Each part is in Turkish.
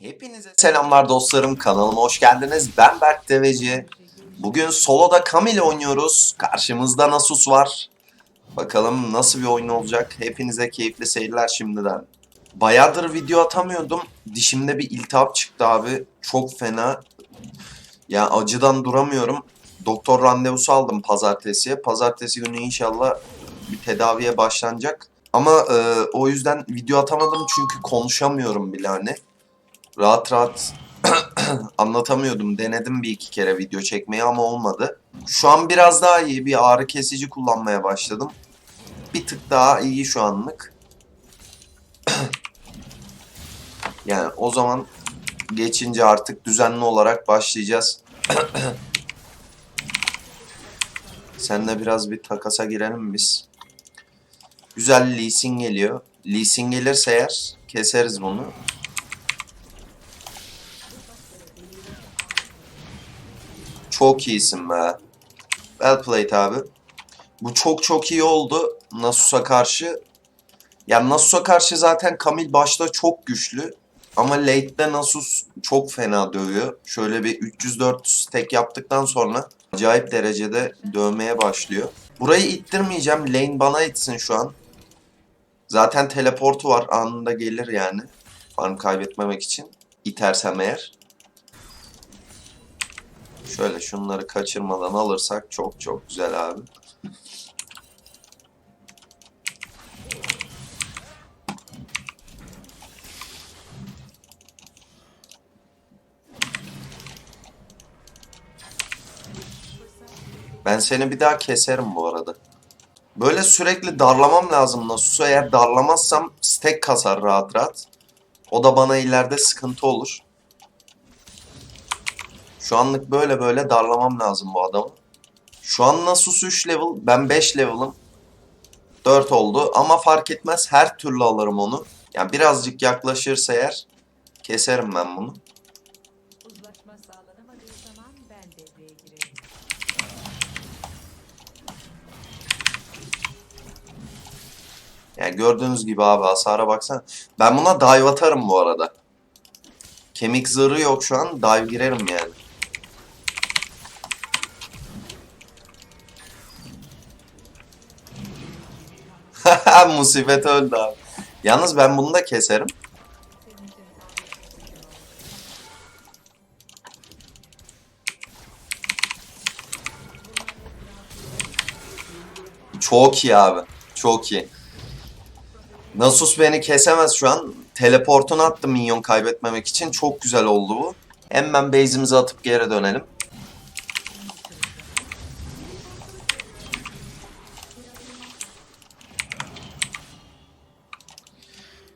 Hepinize selamlar dostlarım. Kanalıma hoş geldiniz. Ben Berk Deveci. Bugün soloda Camille oynuyoruz. Karşımızda Nasus var. Bakalım nasıl bir oyun olacak. Hepinize keyifli seyirler şimdiden. Bayağıdır video atamıyordum. Dişimde bir iltihap çıktı abi. Çok fena. Ya acıdan duramıyorum. Doktor randevusu aldım pazartesiye. Pazartesi günü inşallah bir tedaviye başlanacak. Ama e, o yüzden video atamadım çünkü konuşamıyorum bile hani rahat rahat anlatamıyordum. Denedim bir iki kere video çekmeyi ama olmadı. Şu an biraz daha iyi bir ağrı kesici kullanmaya başladım. Bir tık daha iyi şu anlık. yani o zaman geçince artık düzenli olarak başlayacağız. Seninle biraz bir takasa girelim biz. Güzel Lee Sin geliyor. Lee Sin gelirse eğer keseriz bunu. Çok iyisin be. Well played abi. Bu çok çok iyi oldu Nasus'a karşı. Ya Nasus'a karşı zaten Kamil başta çok güçlü. Ama late'de Nasus çok fena dövüyor. Şöyle bir 300-400 tek yaptıktan sonra acayip derecede dövmeye başlıyor. Burayı ittirmeyeceğim. Lane bana itsin şu an. Zaten teleportu var. Anında gelir yani. Farm kaybetmemek için. İtersem eğer. Şöyle şunları kaçırmadan alırsak çok çok güzel abi. Ben seni bir daha keserim bu arada. Böyle sürekli darlamam lazım Nasus'u. Eğer darlamazsam stack kasar rahat rahat. O da bana ileride sıkıntı olur. Şu anlık böyle böyle darlamam lazım bu adamı. Şu an Nasus 3 level, ben 5 level'ım. 4 oldu ama fark etmez her türlü alırım onu. Yani birazcık yaklaşırsa eğer keserim ben bunu. Uzlaşma sağlanamadığı zaman ben devreye girerim. Yani gördüğünüz gibi abi hasara baksana. Ben buna dive atarım bu arada. Kemik zırhı yok şu an. Dive girerim yani. Musibet öldü abi. Yalnız ben bunu da keserim. Çok iyi abi. Çok iyi. Nasus beni kesemez şu an. Teleportunu attı minyon kaybetmemek için. Çok güzel oldu bu. Hemen base'imizi atıp geri dönelim.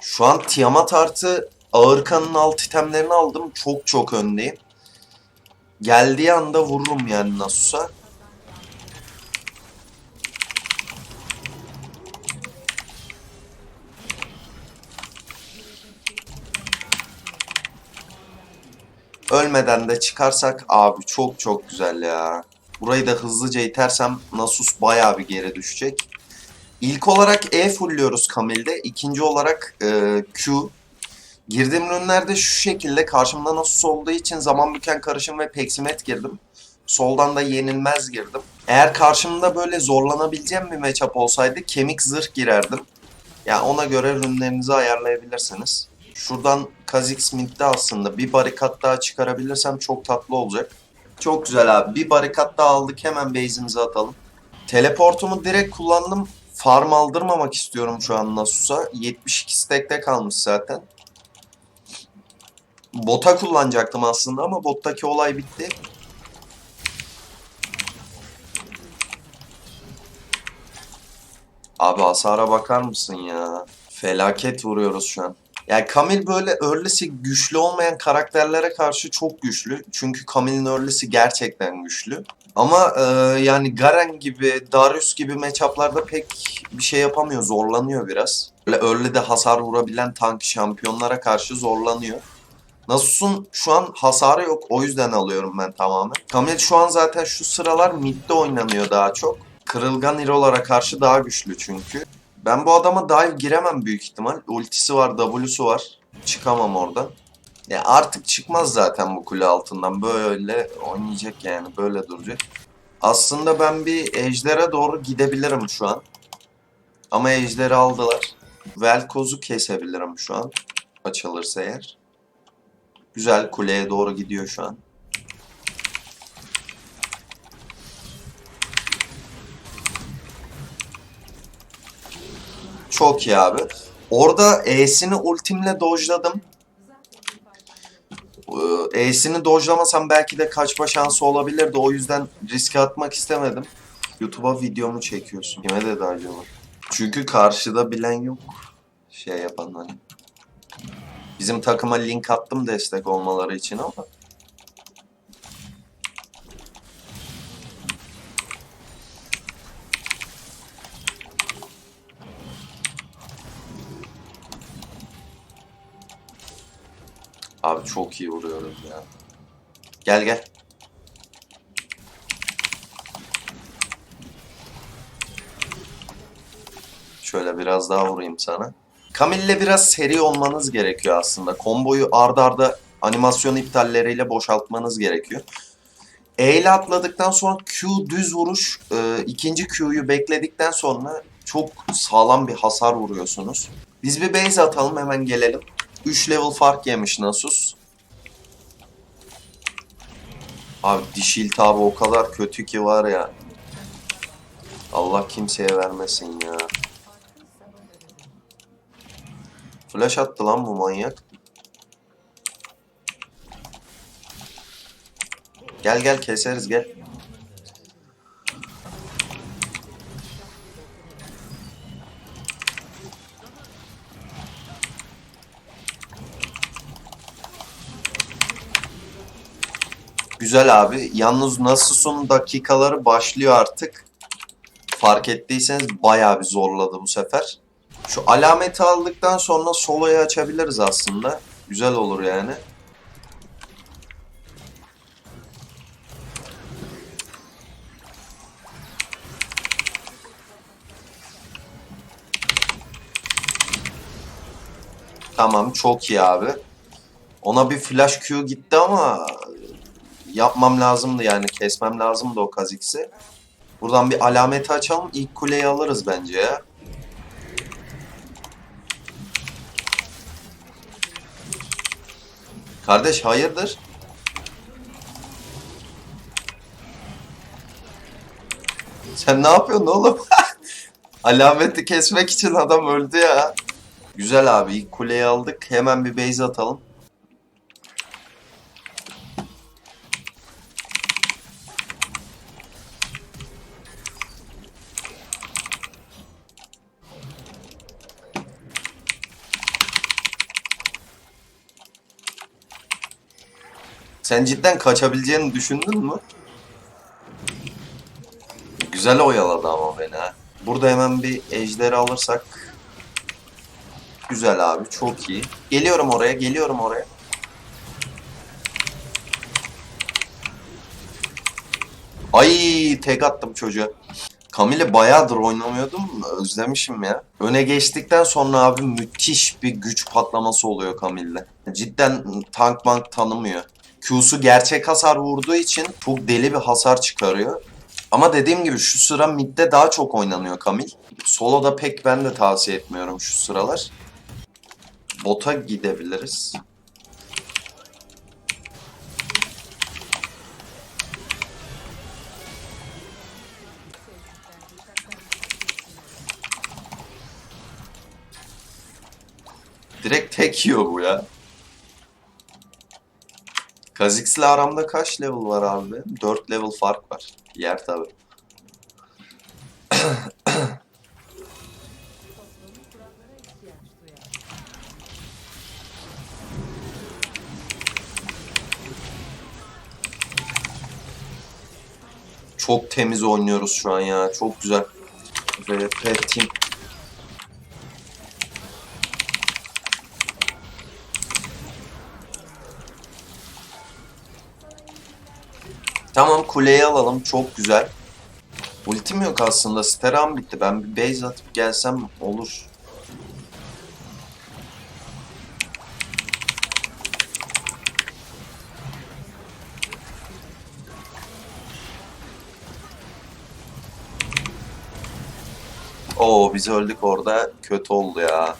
Şu an Tiamat artı ağır kanın alt itemlerini aldım. Çok çok öndeyim. Geldiği anda vururum yani Nasus'a. Ölmeden de çıkarsak abi çok çok güzel ya. Burayı da hızlıca itersem Nasus bayağı bir geri düşecek. İlk olarak E fullliyoruz Kamil'de. İkinci olarak e, Q. Girdiğim ürünlerde şu şekilde karşımda Nasus olduğu için zaman büken karışım ve peksimet girdim. Soldan da yenilmez girdim. Eğer karşımda böyle zorlanabileceğim bir matchup olsaydı kemik zırh girerdim. Yani ona göre ürünlerinizi ayarlayabilirsiniz. Şuradan Kha'Zix Mint'te aslında bir barikat daha çıkarabilirsem çok tatlı olacak. Çok güzel abi. Bir barikat daha aldık. Hemen base'imize atalım. Teleportumu direkt kullandım. Farm aldırmamak istiyorum şu an Nasus'a. 72 stack'te kalmış zaten. Bota kullanacaktım aslında ama bottaki olay bitti. Abi hasara bakar mısın ya? Felaket vuruyoruz şu an. Yani Camille böyle early'si güçlü olmayan karakterlere karşı çok güçlü. Çünkü Camille'in early'si gerçekten güçlü. Ama e, yani Garen gibi, Darius gibi matchup'larda pek bir şey yapamıyor, zorlanıyor biraz. Böyle early'de hasar vurabilen tank şampiyonlara karşı zorlanıyor. Nasus'un şu an hasarı yok, o yüzden alıyorum ben tamamen. Camille şu an zaten şu sıralar midde oynanıyor daha çok. Kırılgan hero'lara karşı daha güçlü çünkü. Ben bu adama dive giremem büyük ihtimal. Ultisi var, W'su var. Çıkamam oradan. Ya artık çıkmaz zaten bu kule altından. Böyle oynayacak yani. Böyle duracak. Aslında ben bir ejdere doğru gidebilirim şu an. Ama ejderi aldılar. Velkoz'u kesebilirim şu an. Açılırsa eğer. Güzel kuleye doğru gidiyor şu an. Çok iyi abi. Orada E'sini ultimle dojladım. Ee, E'sini dojlamasam belki de kaçma şansı olabilirdi. O yüzden riske atmak istemedim. YouTube'a videomu çekiyorsun. Kime dedi acaba? Çünkü karşıda bilen yok. Şey yapan hani. Bizim takıma link attım destek olmaları için ama. Abi çok iyi vuruyoruz ya. Gel gel. Şöyle biraz daha vurayım sana. Camille'le biraz seri olmanız gerekiyor aslında. Komboyu ard arda animasyon iptalleriyle boşaltmanız gerekiyor. E ile atladıktan sonra Q düz vuruş, e, ikinci Q'yu bekledikten sonra çok sağlam bir hasar vuruyorsunuz. Biz bir base atalım hemen gelelim. 3 level fark yemiş Nasus. Abi diş iltihabı o kadar kötü ki var ya. Allah kimseye vermesin ya. Flash attı lan bu manyak. Gel gel keseriz gel. Güzel abi. Yalnız Nasus'un dakikaları başlıyor artık. Fark ettiyseniz bayağı bir zorladı bu sefer. Şu alameti aldıktan sonra soloyu açabiliriz aslında. Güzel olur yani. Tamam çok iyi abi. Ona bir flash Q gitti ama yapmam lazımdı yani kesmem lazımdı o Kha'Zix'i. Buradan bir alameti açalım. İlk kuleyi alırız bence ya. Kardeş hayırdır? Sen ne yapıyorsun oğlum? Alameti kesmek için adam öldü ya. Güzel abi ilk kuleyi aldık. Hemen bir base atalım. Sen cidden kaçabileceğini düşündün mü? Güzel oyaladı ama beni ha. Burada hemen bir ejderi alırsak. Güzel abi çok iyi. Geliyorum oraya geliyorum oraya. Ay tek attım çocuğa. Camille bayağıdır oynamıyordum. Özlemişim ya. Öne geçtikten sonra abi müthiş bir güç patlaması oluyor Camille'de. Cidden tank bank tanımıyor. Q'su gerçek hasar vurduğu için çok deli bir hasar çıkarıyor. Ama dediğim gibi şu sıra midde daha çok oynanıyor Kamil. Solo'da pek ben de tavsiye etmiyorum şu sıralar. Bota gidebiliriz. Direkt tek yiyor bu ya. Kha'Zix'le aramda kaç level var abi? benim? 4 level fark var. Yer tabi. Çok temiz oynuyoruz şu an ya. Çok güzel. VP Team. Tamam kuleyi alalım. Çok güzel. Ultim yok aslında. Steram bitti. Ben bir base atıp gelsem olur. Oo biz öldük orada. Kötü oldu ya.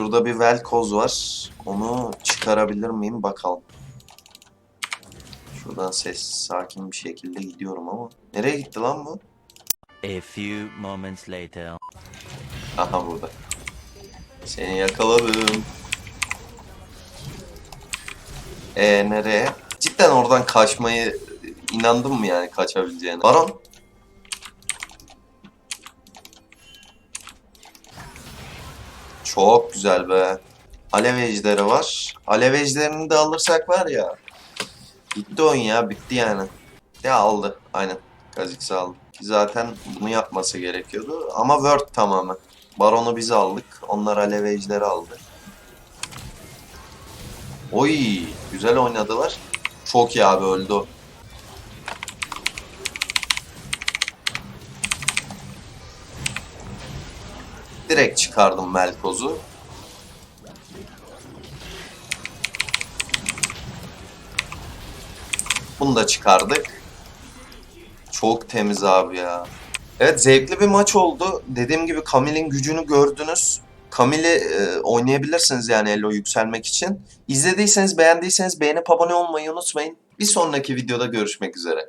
Şurada bir Velkoz var. Onu çıkarabilir miyim bakalım. Şuradan sessiz sakin bir şekilde gidiyorum ama. Nereye gitti lan bu? A few moments later. Aha burada. Seni yakaladım. E nereye? Cidden oradan kaçmayı inandın mı yani kaçabileceğine? Baron. Çok güzel be. Alev ejderi var. Alev ejderini de alırsak var ya. Bitti oyun ya bitti yani. Ya aldı aynen. Kha'Zix'i aldı. Zaten bunu yapması gerekiyordu. Ama Word tamamen. Baron'u biz aldık. Onlar Alev ejderi aldı. Oy güzel oynadılar. Çok iyi abi öldü o. Direkt çıkardım Melkoz'u. Bunu da çıkardık. Çok temiz abi ya. Evet zevkli bir maç oldu. Dediğim gibi Camille'in gücünü gördünüz. Camille'i e, oynayabilirsiniz yani Elo yükselmek için. İzlediyseniz beğendiyseniz beğenip abone olmayı unutmayın. Bir sonraki videoda görüşmek üzere.